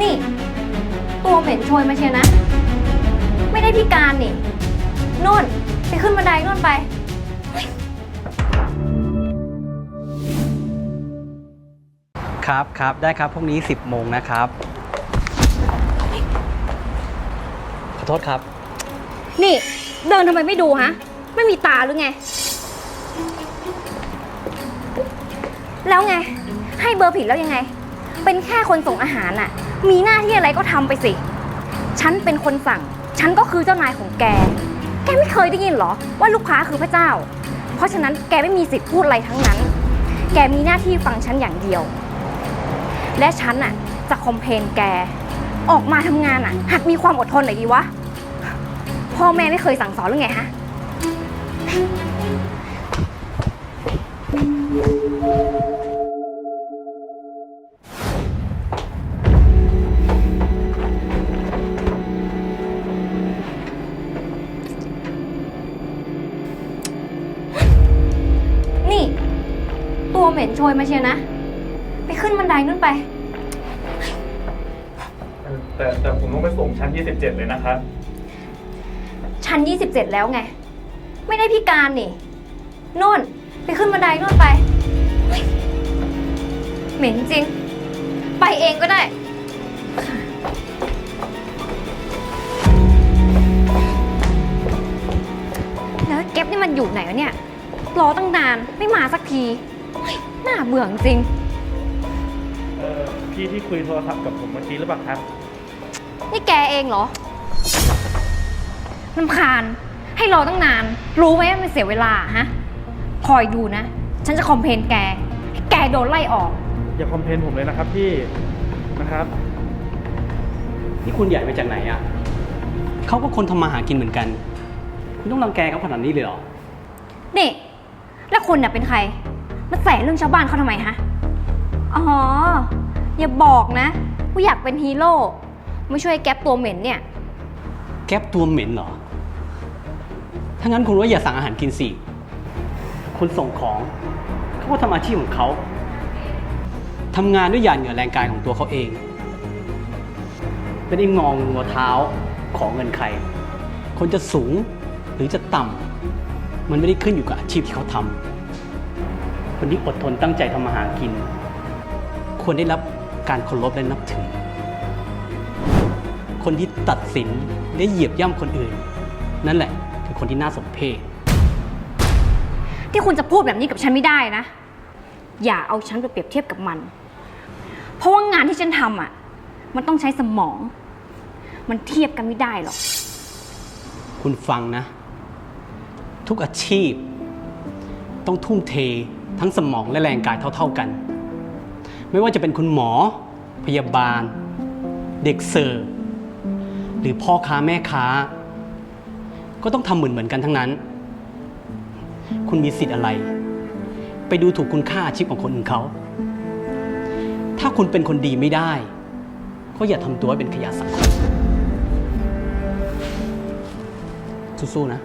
นี่ ตัวเหม็นโชยมาเชียร์นะ ไม่ได้พิการนี่นู่น ไปขึ้นบันไดนู่นไป ครับครับได้ครับพรุ่งนี้ 10โมงนะครับ ขอโทษครับ นี่ เดินทำไมไม่ดูฮะ ไม่มีตาหรือไง แล้วไง ให้เบอร์ผิดแล้วยังไง เป็นแค่คนส่งอาหารน่ะ มีหน้าที่อะไรก็ทำไปสิ ฉันเป็นคนสั่ง ฉันก็คือเจ้านายของแก แกไม่เคยได้ยินเหรอ ว่าลูกค้าคือพระเจ้า เพราะฉะนั้นแกไม่มีสิทธิ์พูดอะไรทั้งนั้น แกมีหน้าที่ฟังฉันอย่างเดียว และฉันน่ะจะคอมเพลนแก ออกมาทำงานน่ะ หัดมีความอดทนหน่อยดีวะ พ่อแม่ไม่เคยสั่งสอนหรือไงฮะ ตัวเหม็นโชยมาเชียร์นะ ไปขึ้นบันไดนู่นไป แต่แต่ผมต้องไปส่งชั้น 27 เลยนะครับ ชั้น 27 แล้วไง ไม่ได้พิการนี่นู่น ไปขึ้นบันไดนู่นไปเฮ้ยเหม็นจริง ไปเองก็ได้แล้วเก็บนี่มันอยู่ไหนวะเนี่ย รอตั้งนานไม่มาสักทีเฮ้ย น่าเบื่อจริง เอ่อพี่ที่คุยโทรศัพท์กับผมเมื่อกี้หรือเปล่าครับ นี่แกเองเหรอลำคาญ ให้รอตั้งนาน รู้ไหมว่ามันเสียเวลาฮะ คอยดูนะ ฉันจะคอมเพลนแกให้แกโดนไล่ออก อย่าคอมเพลนผมเลยนะครับพี่นะครับ นี่คุณใหญ่ไปจากไหนอะ เขาก็คนทำมาหากินเหมือนกัน คุณต้องรังแกเขาขนาดนี้เลยเหรอ นี่ แล้วคุณน่ะเป็นใคร มาแสเรื่องชาวบ้านเขาทำไมฮะ อ๋อ อย่าบอกนะว่าอยากเป็นฮีโร่มาช่วยแก๊ปตัวเหม็นเนี่ย แก๊ปตัวเหม็นเหรอ ถ้างั้นคุณว่าอย่าสั่งอาหารกินสิคนส่งของ เขาก็ทำอาชีพของเขา ทำงานด้วยหยาดเหงื่อแรงกายของตัวเขาเอง เป็นไอ้งองงัวเท้าของเงินใคร คนจะสูงหรือจะต่ำ มันไม่ได้ขึ้นอยู่กับอาชีพที่เขาทำ คนที่อดทนตั้งใจทำมาหากิน ควรได้รับการเคารพและนับถือ คนที่ตัดสินและเหยียบย่ำคนอื่น นั่นแหละคือคนที่น่าสมเพชที่คุณจะพูดแบบนี้กับฉันไม่ได้นะ อย่าเอาฉันไปเปรียบเทียบกับมัน เพราะว่างานที่ฉันทำอะ มันต้องใช้สมอง มันเทียบกันไม่ได้หรอก คุณฟังนะ ทุกอาชีพ ต้องทุ่มเท ทั้งสมองและแรงกายเท่า ๆกัน ไม่ว่าจะเป็นคุณหมอ พยาบาล เด็กเสิร์ฟหรือพ่อค้าแม่ค้า ก็ต้องทำเหมือนเหมือนกันทั้งนั้น คุณมีสิทธิ์อะไร ไปดูถูกคุณค่าอาชีพของคนอื่นเขา ถ้าคุณเป็นคนดีไม่ได้ ก็อย่าทำตัวเป็นขยะสังคมสู้ๆนะ